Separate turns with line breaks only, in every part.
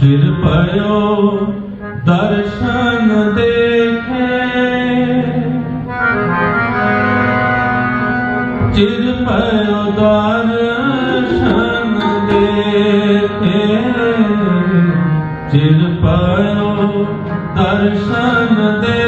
ਫਿਰ ਪਇਓ ਦਰਸ਼ਨ ਦੇਖੇ। ਚਿਰ ਪਇਓ ਦਰਸ਼ਨ ਦੇਖੇ। ਚਿਰ ਪਇਓ ਦਰਸ਼ਨ ਦੇਖੇ।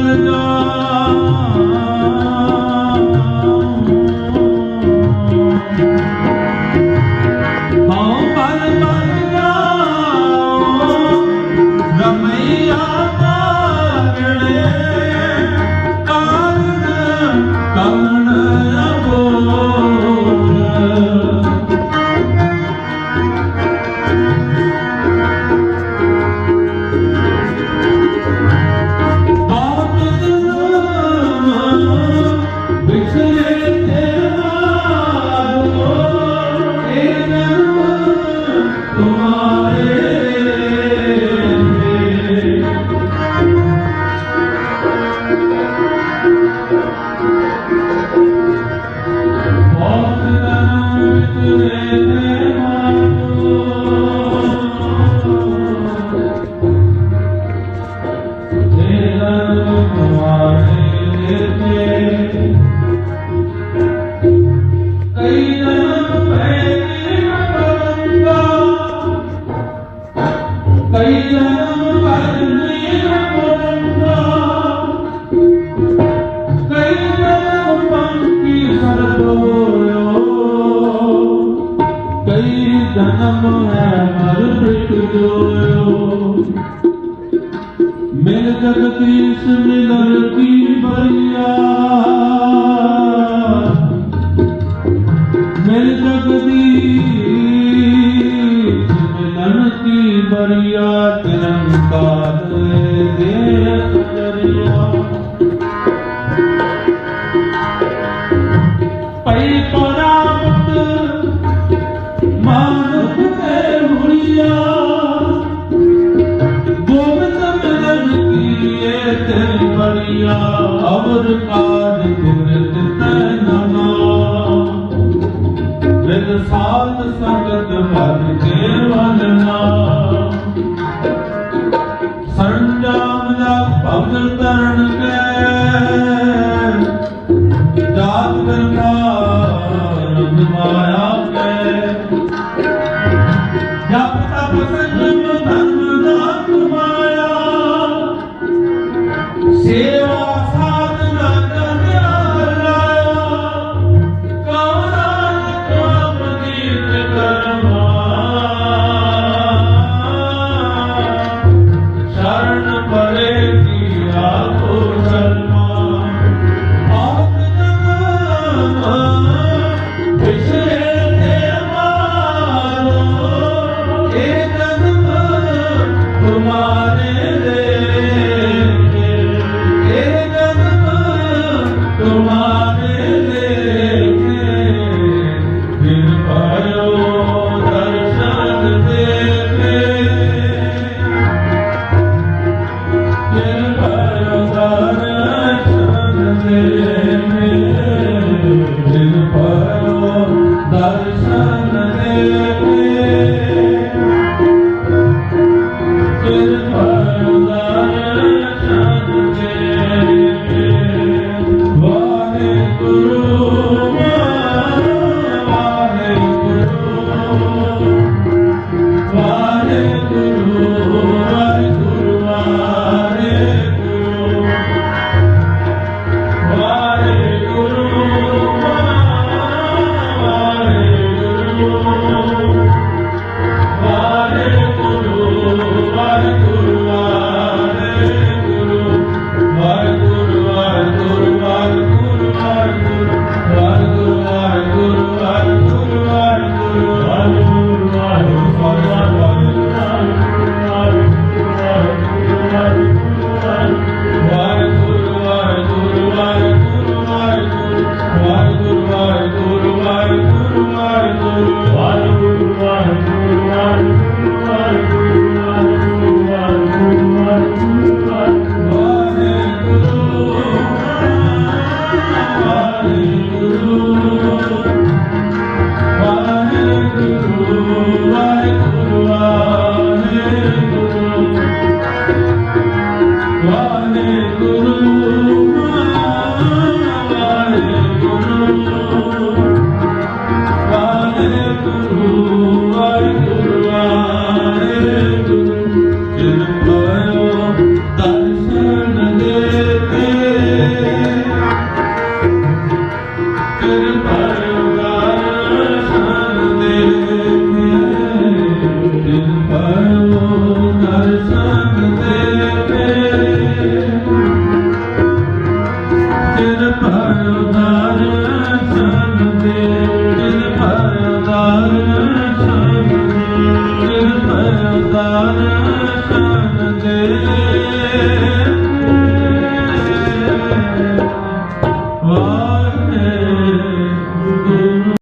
na know. ਜਨਮ ਹੈ ਮਰ ਪਿਕ ਜੋਇਓ ਮੇਰੇ ਜਗਦੀਸ਼ ਮਿਲਨ ਕੀ ਬਰੀਆ ਮੇਰੇ ਜਗਦੀਸ਼ ਮਿਲਨ ਕੀ ਬਰੀਆ ਨਿਰੰਕਾਰ ਦੇ ਸਾਧ ਸੰਗਤ ਭਜ ਕੇਵਲ ਦਾ ਭਗਤ Tarn Música i Guru, Hare